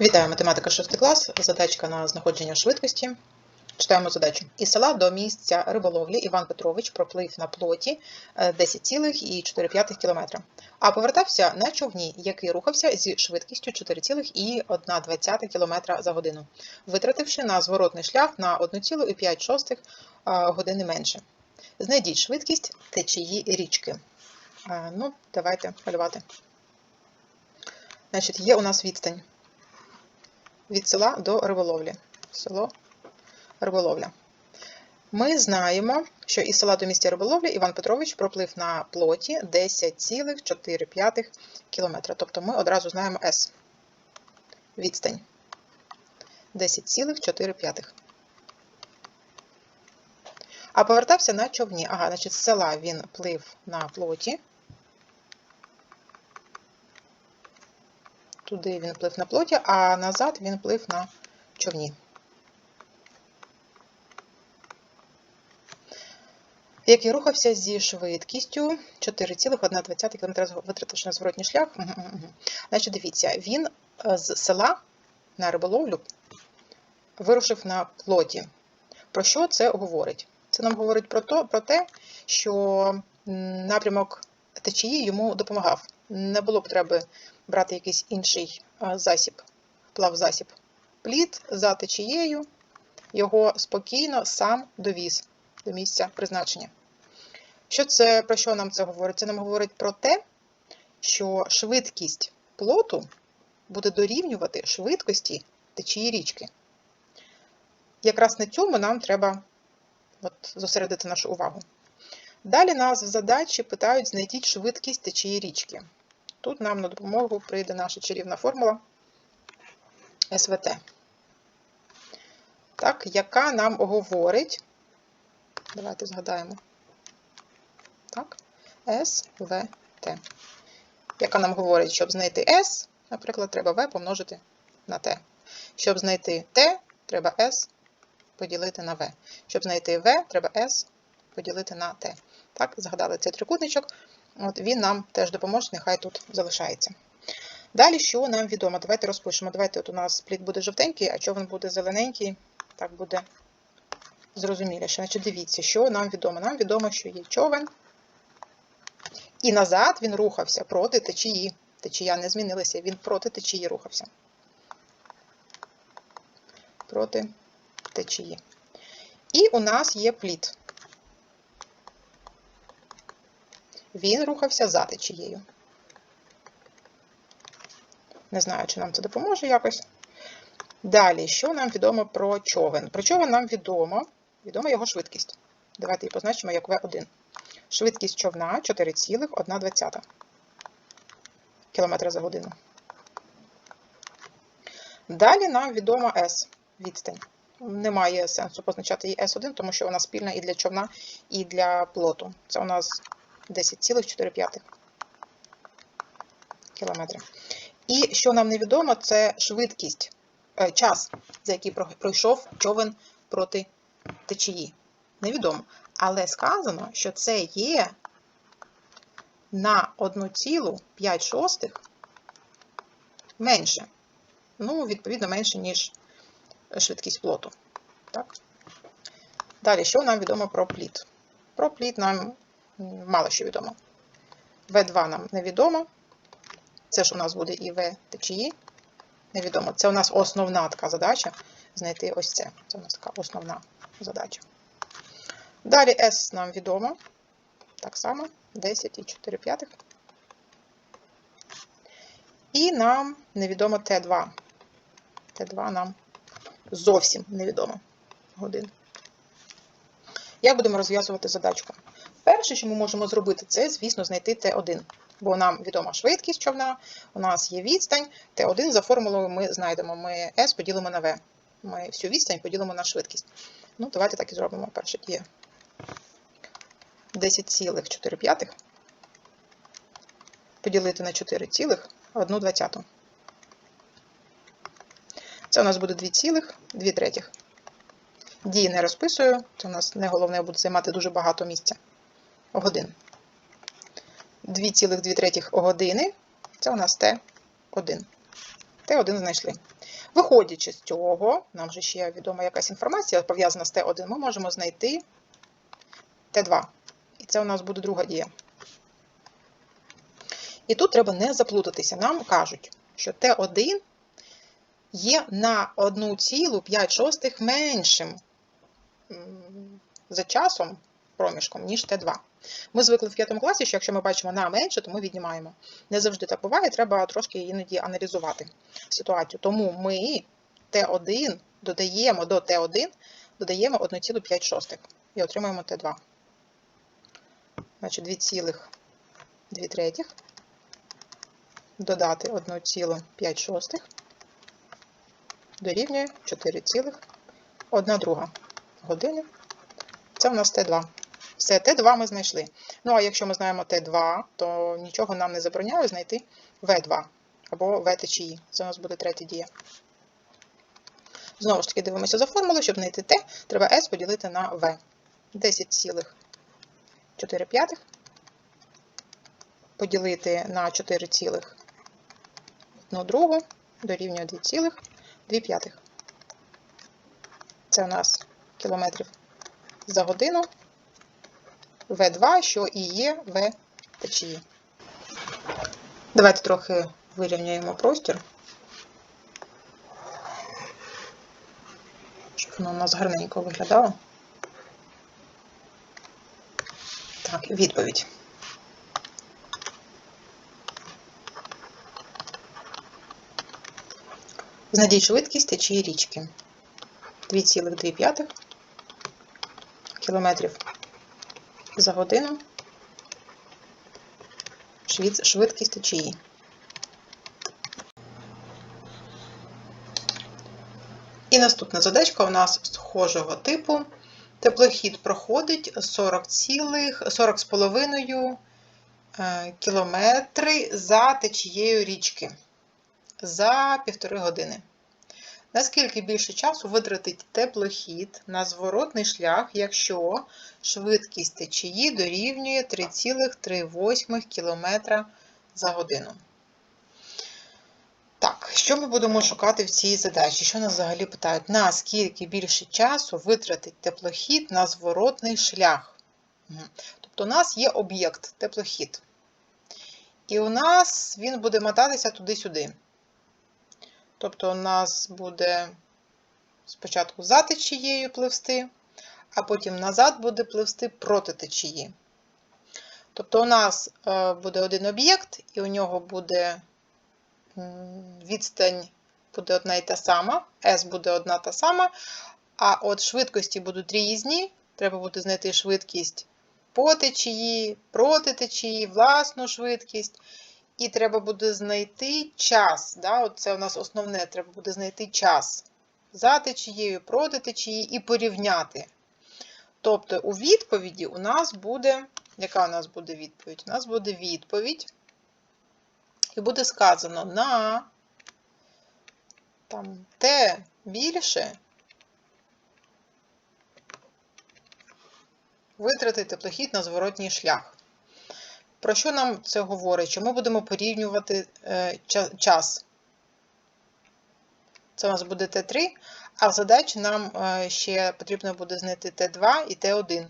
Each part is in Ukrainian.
Вітаю, математика 6 клас. Задачка на знаходження швидкості. Читаємо задачу. Із села до місця риболовлі Іван Петрович проплив на плоті е, 10,4 км, а повертався на човні, який рухався зі швидкістю 4,1 км за годину, витративши на зворотний шлях на 1,5 е, години менше. Знайдіть швидкість течії річки. Е, Ну, давайте малювати. Значить, є у нас відстань від села до риболовлі. Село риболовля. Ми знаємо, що із села до місця риболовлі Іван Петрович проплив на плоті 10,4 км. Тобто ми одразу знаємо С. Відстань. 10,4. А повертався на човні. Ага, значить, з села він плив на плоті. Туди він плив на плоті, а назад він плив на човні. Який рухався зі швидкістю 4,1 км витративши на зворотній шлях. Значить, дивіться, він е, з села на риболовлю вирушив на плоті. Про що це говорить? Це нам говорить про, то, про те, що напрямок течії йому допомагав. Не було потреби брати якийсь інший засіб, плавзасіб. Плід за течією його спокійно сам довіз до місця призначення. Що це, Про що нам це говорить? Це нам говорить про те, що швидкість плоту буде дорівнювати швидкості течії річки. Якраз на цьому нам треба от, зосередити нашу увагу. Далі нас в задачі питають знайдіть швидкість течії річки. Тут нам на допомогу прийде наша чарівна формула СВТ. Так, яка нам говорить, давайте згадаємо. Так, СВТ. Яка нам говорить, щоб знайти S, наприклад, треба V помножити на T. Щоб знайти T, треба S поділити на V. Щоб знайти V, треба S поділити на T. Так, згадали цей трикутничок. От Він нам теж допоможе, нехай тут залишається. Далі, що нам відомо? Давайте розпишемо. Давайте от у нас плід буде жовтенький, а човен буде зелененький, так буде зрозуміліше. Значить, дивіться, що нам відомо. Нам відомо, що є човен. І назад він рухався проти течії. Течія не змінилася, він проти течії рухався. Проти течії. І у нас є плід. Він рухався за течією. Не знаю, чи нам це допоможе якось. Далі, що нам відомо про човен? Про човен нам відомо, відома його швидкість. Давайте її позначимо як V1. Швидкість човна 4,1 км за годину. Далі нам відомо S відстань. Немає сенсу позначати її S1, тому що вона спільна і для човна, і для плоту. Це у нас 10,4 кілометри. І що нам невідомо, це швидкість, е, час, за який пройшов човен проти течії. Невідомо. Але сказано, що це є на 1,5 менше. Ну, відповідно, менше, ніж швидкість плоту. Так? Далі, що нам відомо про плід? Про плід нам мало що відомо. В2 нам невідомо. Це ж у нас буде і В течії. Невідомо. Це у нас основна така задача. Знайти ось це. Це у нас така основна задача. Далі S нам відомо. Так само 10,4. І нам невідомо Т2. Т2 нам зовсім невідомо годин. Як будемо розв'язувати задачку? Перше, що ми можемо зробити, це, звісно, знайти Т1. Бо нам відома швидкість човна, у нас є відстань. Т1 за формулою ми знайдемо. Ми S поділимо на V. Ми всю відстань поділимо на швидкість. Ну, давайте так і зробимо. Перше є 10,4 поділити на 4,1. Це у нас буде 2,2 третіх. Дії не розписую, це у нас не головне буде займати дуже багато місця. Годин. 2,2 години це у нас Т1. Т1 знайшли. Виходячи з цього, нам же ще відома якась інформація пов'язана з Т1, ми можемо знайти Т2. І це у нас буде друга дія. І тут треба не заплутатися. Нам кажуть, що Т1 є на 1,5 шостих меншим за часом проміжком, ніж Т2. Ми звикли в п'ятому класі, що якщо ми бачимо на менше, то ми віднімаємо. Не завжди так буває, треба трошки іноді аналізувати ситуацію. Тому ми Т1 додаємо до Т1 додаємо 1,5 шостих і отримаємо Т2. Значить, 2,2 третіх додати 1,5 шостих дорівнює 4,1 друга години. Це у нас Т2. Все, Т2 ми знайшли. Ну, а якщо ми знаємо Т2, то нічого нам не забороняє знайти В2 або В течії. Це у нас буде третя дія. Знову ж таки, дивимося за формулою, щоб знайти Т, треба С поділити на В. 10,4 поділити на 4,1 другу дорівнює 2,2. Це у нас кілометрів за годину. В2, що і є В течії. Давайте трохи вирівняємо простір, щоб воно у нас гарненько виглядало. Так, відповідь. Знайдіть швидкість течії річки. 2,2 кілометрів за годину швидкість течії. І наступна задачка у нас схожого типу. Теплохід проходить 40,5 40 кілометри за течією річки за півтори години. Наскільки більше часу витратить теплохід на зворотний шлях, якщо швидкість течії дорівнює 3,38 км за годину? Так, що ми будемо шукати в цій задачі? Що нас взагалі питають? Наскільки більше часу витратить теплохід на зворотний шлях? Тобто, у нас є об'єкт теплохід. І у нас він буде мотатися туди-сюди. Тобто у нас буде спочатку за течією пливсти, а потім назад буде пливсти проти течії. Тобто у нас е, буде один об'єкт, і у нього буде відстань буде одна і та сама, S буде одна та сама, а от швидкості будуть різні. Треба буде знайти швидкість по течії, проти течії, власну швидкість. І треба буде знайти час. Да? Це у нас основне, треба буде знайти час за течією, проти течії і порівняти. Тобто, у відповіді у нас буде, яка у нас буде відповідь? У нас буде відповідь, і буде сказано на там, Т більше витратити теплохід на зворотній шлях. Про що нам це говорить? Що ми будемо порівнювати е, час? Це у нас буде Т3, а в задачі нам е, ще потрібно буде знайти Т2 і Т1.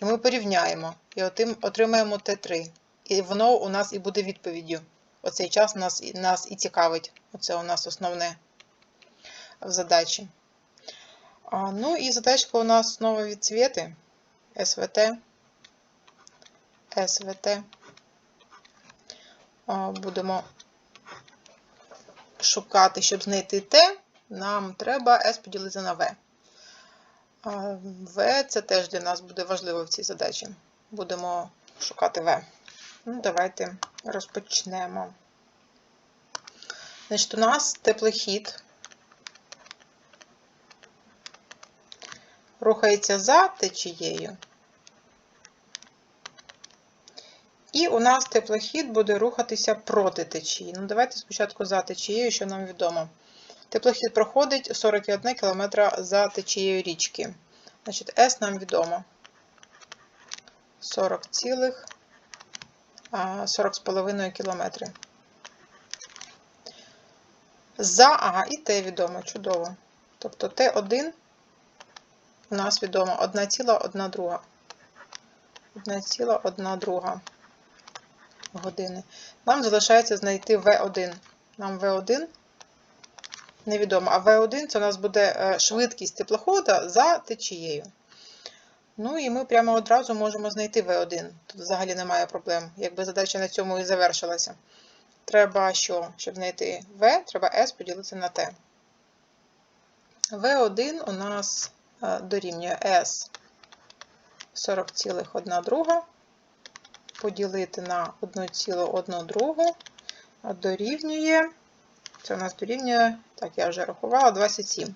І ми порівняємо і отримаємо Т3. І воно у нас і буде відповіддю. Оцей час нас нас і цікавить. Оце у нас основне в задачі. Ну і задачка у нас знову від цвіти СВТ. СВТ. Будемо шукати, щоб знайти Т, нам треба S поділити на В. В це теж для нас буде важливо в цій задачі. Будемо шукати В. Ну, Давайте розпочнемо. Значить, у нас теплохід рухається за течією. І у нас теплохід буде рухатися проти течії. Ну, Давайте спочатку за течією, що нам відомо. Теплохід проходить 41 км за течією річки. Значить, S нам відомо 40,5 км. За, ага, і Т відомо, чудово. Тобто Т1 у нас відомо 1,1 друга. 1,1 друга години. Нам залишається знайти В1. Нам В1 невідомо. А В1 це у нас буде е, швидкість теплохода за течією. Ну і ми прямо одразу можемо знайти В1. Тут взагалі немає проблем. Якби задача на цьому і завершилася. Треба що? Щоб знайти В, треба S поділити на T. В1 у нас е, дорівнює S 40,1 друга поділити на 1,1 другу дорівнює, це у нас дорівнює, так, я вже рахувала, 27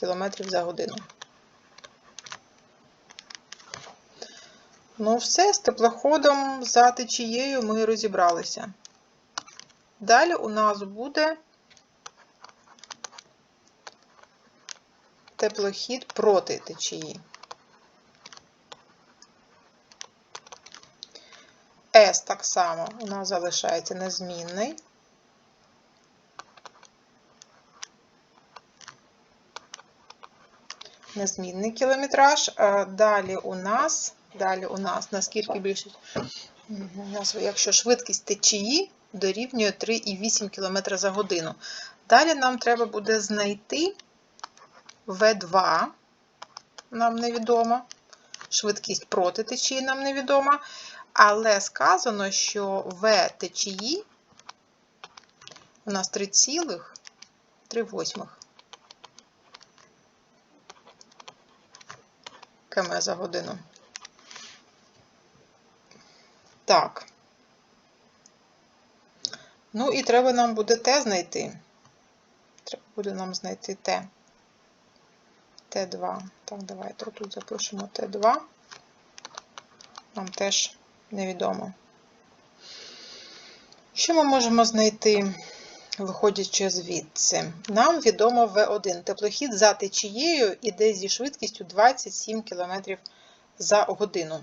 км за годину. Ну, все, з теплоходом за течією ми розібралися. Далі у нас буде теплохід проти течії. S так само у нас залишається незмінний. Незмінний кілометраж. Далі у нас, далі у нас, наскільки більше, якщо швидкість течії дорівнює 3,8 км за годину. Далі нам треба буде знайти В2, нам невідомо. Швидкість проти течії нам невідома. Але сказано, що В течії у нас 3,3 км за годину. Так. Ну і треба нам буде Т знайти. Треба буде нам знайти Т. Т2. Так, давайте тут запишемо Т2. Нам теж невідомо. Що ми можемо знайти, виходячи звідси? Нам відомо В1. Теплохід за течією іде зі швидкістю 27 км за годину.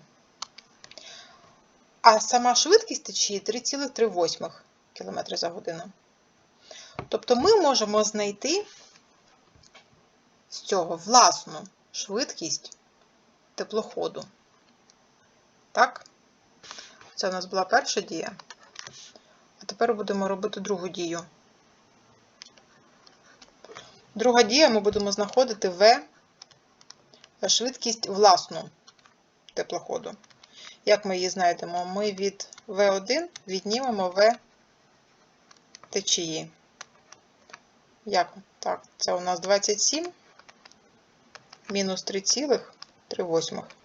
А сама швидкість течії 3,3 км за годину. Тобто ми можемо знайти з цього власну швидкість теплоходу. Так? Це у нас була перша дія. А тепер будемо робити другу дію. Друга дія ми будемо знаходити В швидкість власну теплоходу. Як ми її знайдемо? Ми від В1 віднімемо В течії. Як? Так, це у нас 27 мінус 3,3.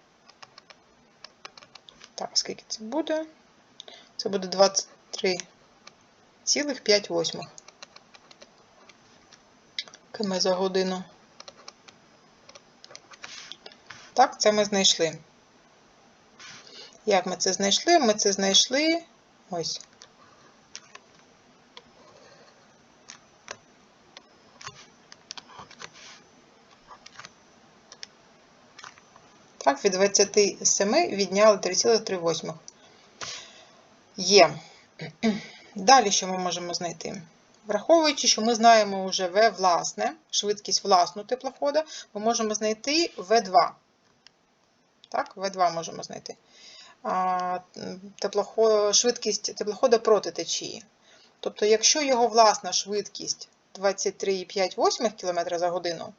Так, скільки це буде? Це буде 23,5 км за годину. Так, це ми знайшли. Як ми це знайшли? Ми це знайшли ось. Від 27 відняли 3,3. Є. Далі що ми можемо знайти? Враховуючи, що ми знаємо вже В власне, швидкість власну теплохода, ми можемо знайти В2. Так, В2 можемо знайти. Теплоход, швидкість теплохода проти течії. Тобто, якщо його власна швидкість 23,5 км за годину,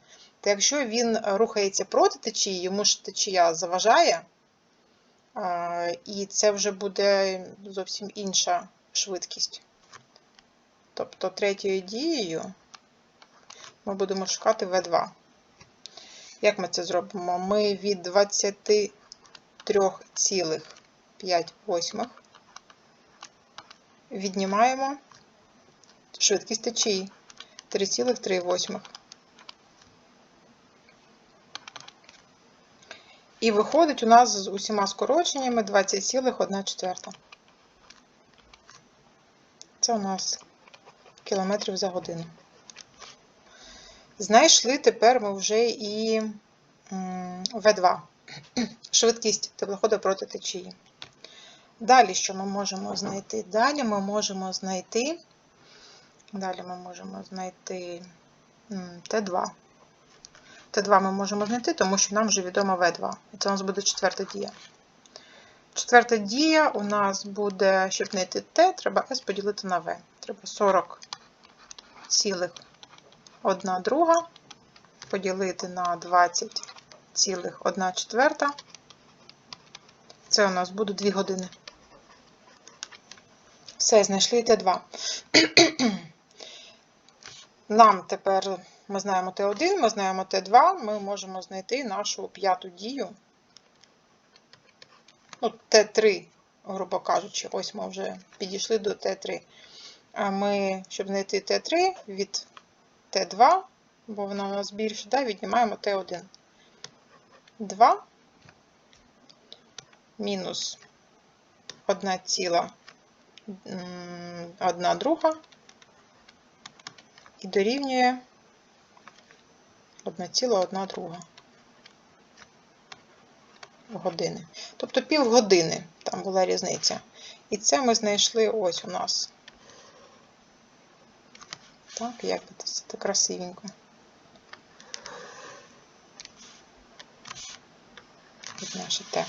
то якщо він рухається проти течії, йому ж течія заважає, і це вже буде зовсім інша швидкість. Тобто третьою дією ми будемо шукати В2. Як ми це зробимо? Ми від 23,5 віднімаємо швидкість течії 3,3. І виходить у нас з усіма скороченнями 20,1 Це у нас кілометрів за годину. Знайшли тепер ми вже і В2, швидкість теплоходу проти течії. Далі, що ми можемо знайти? Далі ми можемо знайти Далі ми можемо знайти Т2. Т2 ми можемо знайти, тому що нам вже відомо В2. І це у нас буде четверта дія. Четверта дія у нас буде, щоб знайти Т, треба С поділити на В. Треба 40 цілих 1 друга поділити на 20 цілих 1 четверта. Це у нас буде 2 години. Все, знайшли Т2. Нам тепер ми знаємо Т1, ми знаємо Т2, ми можемо знайти нашу п'яту дію. Ну, Т3, грубо кажучи, ось ми вже підійшли до Т3. А ми, щоб знайти Т3 від Т2, бо воно у нас більше, да, віднімаємо Т1. 2 мінус 1 ціла 1 друга і дорівнює 1,1 друга години. Тобто півгодини там була різниця. І це ми знайшли ось у нас. Так, як би це красивенько. От наше те.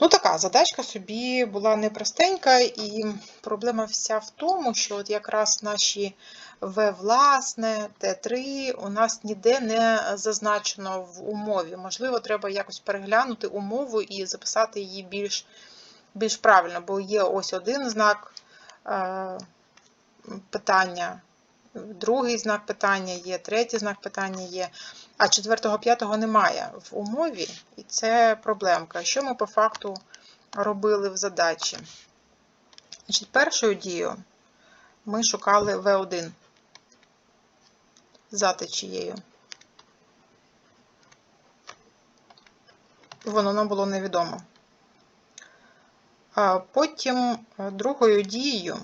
Ну, така задачка собі була непростенька, і проблема вся в тому, що от якраз наші В власне, Т3 у нас ніде не зазначено в умові. Можливо, треба якось переглянути умову і записати її більш більш правильно, бо є ось один знак е, питання, другий знак питання є, третій знак питання є. А четвертого, п'ятого немає в умові, і це проблемка. Що ми по факту робили в задачі? Значить, Першою дією ми шукали В1 за течією. Воно нам було невідомо. Потім другою дією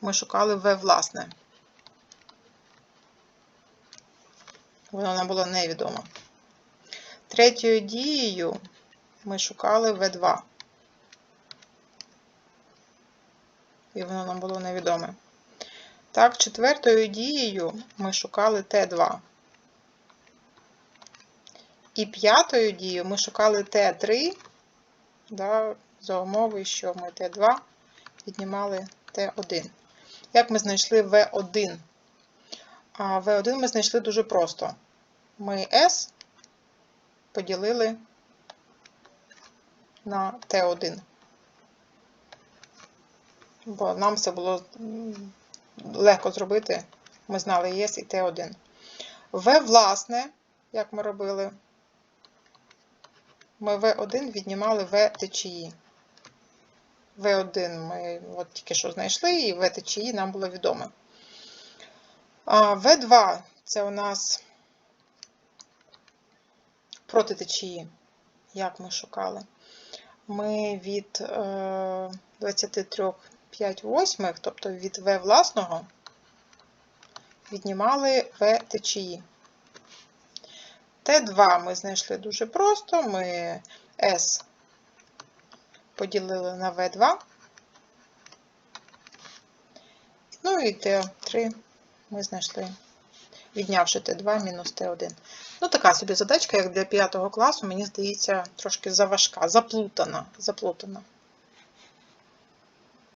ми шукали В власне. Воно нам було невідомо. Третьою дією ми шукали В2. І воно нам було невідоме. Так, четвертою дією ми шукали Т2. І п'ятою дією ми шукали Т3, да, за умови, що ми Т2 піднімали Т1. Як ми знайшли В1? А В1 ми знайшли дуже просто. Ми S поділили на Т1. Бо нам це було легко зробити. Ми знали ЄС і Т1. В, власне, як ми робили, ми В1 віднімали В течії. В1 ми от тільки що знайшли, і В течії нам було відомо. В2 це у нас проти течії, як ми шукали. Ми від 23 5 восьмих, тобто від В власного, віднімали В течії. Т2 ми знайшли дуже просто. Ми С поділили на В2. Ну і Т3 ми знайшли, віднявши Т2 мінус Т1. Ну, така собі задачка, як для 5 класу, мені здається, трошки заважка, заплутана. заплутана.